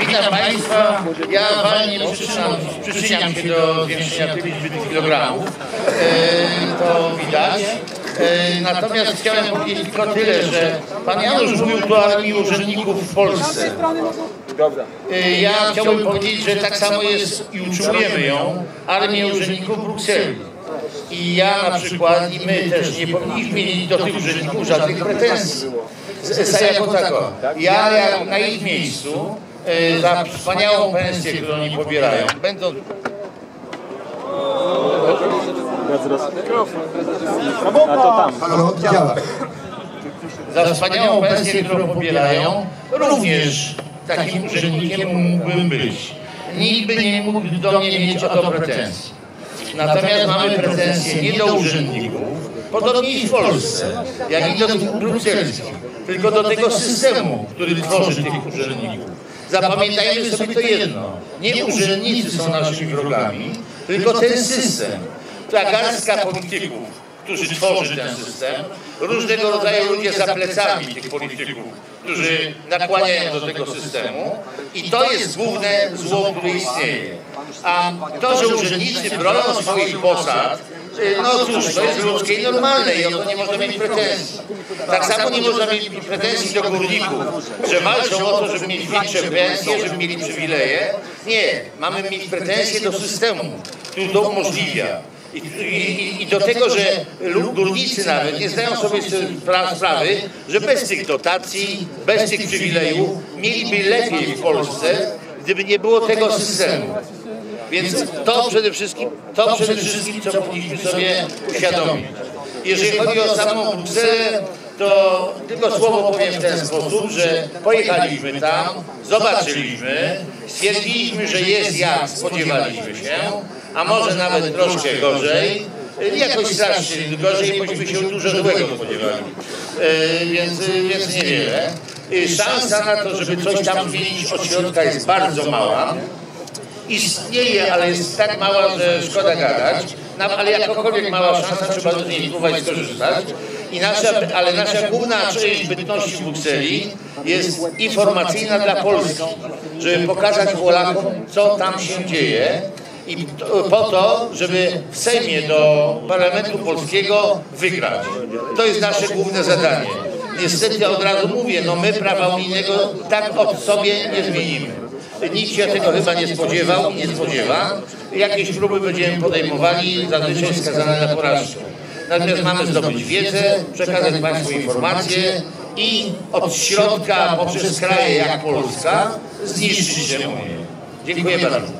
Witam Państwa. Ja walnie przyczyniam, przyczyniam się do zwiększenia tych kilogramów. E, to widać. E, natomiast chciałem powiedzieć tylko tyle, że Pan Janusz mówił tu o armii urzędników w Polsce. E, ja chciałbym powiedzieć, że tak samo jest i utrzymujemy ją, armię urzędników w Brukseli. I ja na przykład i my też nie powinniśmy mieć do tych urzędników żadnych pretensji. Z- jako tako. Ja, ja na ich miejscu za wspaniałą pensję, którą oni pobierają, będą A to tam. Halo, działa. za wspaniałą pensję, którą pobierają, również takim urzędnikiem mógłbym być. Nikt by nie mógł do mnie mieć o to pretensji. Natomiast mamy pretensje nie do urzędników, podobnie i w Polsce, jak i do tych brukselskich, tylko do tego systemu, który tworzy tych urzędników. Zapamiętajmy sobie to jedno. Nie urzędnicy są naszymi wrogami, tylko ten system. Ta garstka polityków, którzy tworzy ten system, różnego rodzaju ludzie za plecami tych polityków, którzy nakłaniają do tego systemu. i to jest główne zło, które istnieje. A to, że urzędnicy bronią swoich posad, no cóż, to jest ludzkie i normalne i o to nie można mieć pretensji. Tak samo nie można mieć pretensji do górników, że walczą o to, żeby mieć większe pensje, żeby mieli przywileje. Nie, mamy mieć pretensje do systemu, który to umożliwia. I, i, I do tego, że górnicy nawet nie zdają sobie sprawy, że bez tych dotacji, bez tych przywilejów mieliby lepiej w Polsce, gdyby nie było tego systemu. Więc to przede wszystkim, to przede wszystkim, co powinniśmy sobie uświadomić. Jeżeli chodzi o samą Brukselę, to tylko słowo powiem w ten sposób, że pojechaliśmy tam, zobaczyliśmy, stwierdziliśmy, że jest jak spodziewaliśmy się, a może nawet troszkę gorzej. Jakoś strasznie gorzej, bośmy się dużo złego spodziewali. E, więc, więc niewiele. E, Szansa na to, żeby coś tam zmienić od środka jest bardzo mała istnieje, ale jest tak mała, że szkoda gadać. No, ale jakokolwiek mała szansa, trzeba z niej próbować skorzystać. I nasza, ale nasza główna część bytności w Brukseli jest informacyjna dla Polski, żeby pokazać Polakom, co tam się dzieje. I po to, żeby w Sejmie do Parlamentu Polskiego wygrać. To jest nasze główne zadanie. Niestety od razu mówię, no my prawa unijnego tak od sobie nie zmienimy. Nikt się tego chyba nie spodziewał nie spodziewa. Jakieś próby będziemy podejmowali, zazwyczaj skazane na porażkę. Natomiast mamy zdobyć wiedzę, przekazać Państwu informacje i od środka poprzez kraje jak Polska zniszczyć tę Unię. Dziękuję bardzo.